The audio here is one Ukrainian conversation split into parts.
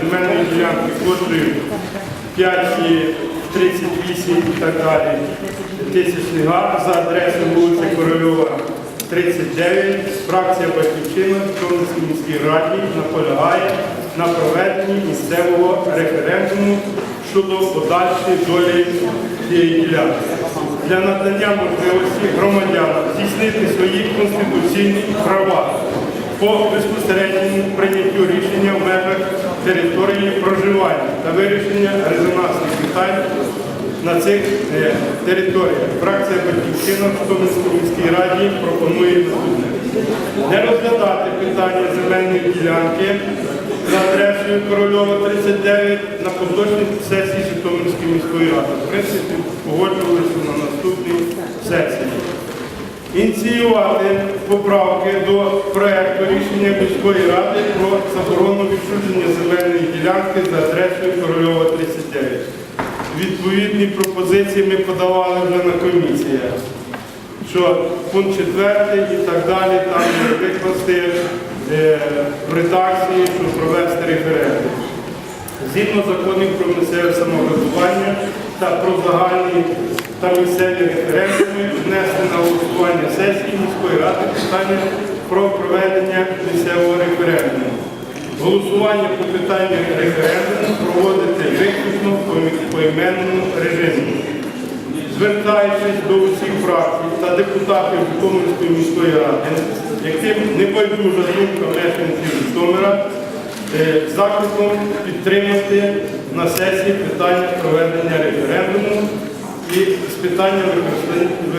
земельної ділянки площею 5 і 38 і так далі тисячний га за адресою вулиця Корольова 39. Фракція Батьківщина в Чорнській міській раді наполягає на проведенні місцевого референдуму щодо подальшої долі цієї ділянки. Для надання можливості громадянам здійснити свої конституційні права по безпосередньому прийняттю рішення в межах території проживання та вирішення резонансних питань на цих е, територіях. Фракція Батьківщина в Житомирській міській раді пропонує наступне. Не розглядати питання земельної ділянки за адресою Корольова 39 на поточній сесії Житомирської міської ради. В принципі, погоджувалися на наступній сесії ініціювати поправки до проекту рішення міської ради про заборону відчуження земельної ділянки за адресою Корольова 39. Відповідні пропозиції ми подавали вже на комісіях, що пункт 4 і так далі, там викласти е, в редакції, щоб провести референдум згідно законів про місцеве самоврядування та про загальні та місцеві референдуми внести на голосування сесії міської ради питання про проведення місцевого референдуму. Голосування по питанню референдуму проводити виключно в поі- поіменному режимі. Звертаючись до усіх фракцій та депутатів Житомирської міської ради, яким не байдужа думка мешканців Житомира, е, закликом підтримати на сесії питання проведення референдуму і з питання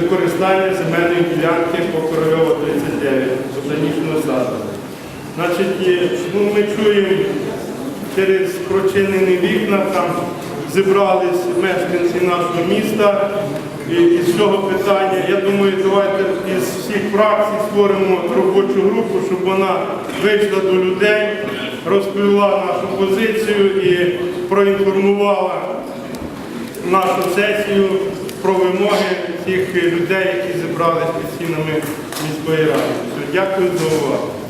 використання- земельної ділянки по Корольова 39 ботанічного саду. Значить, ну, ми чуємо через прочинені вікна, там зібрались мешканці нашого міста і з цього питання. Я думаю, давайте із всіх фракцій створимо робочу групу, щоб вона вийшла до людей, розповіла нашу позицію і проінформувала нашу сесію про вимоги цих людей, які зібралися під стінами міської ради. Дякую за увагу.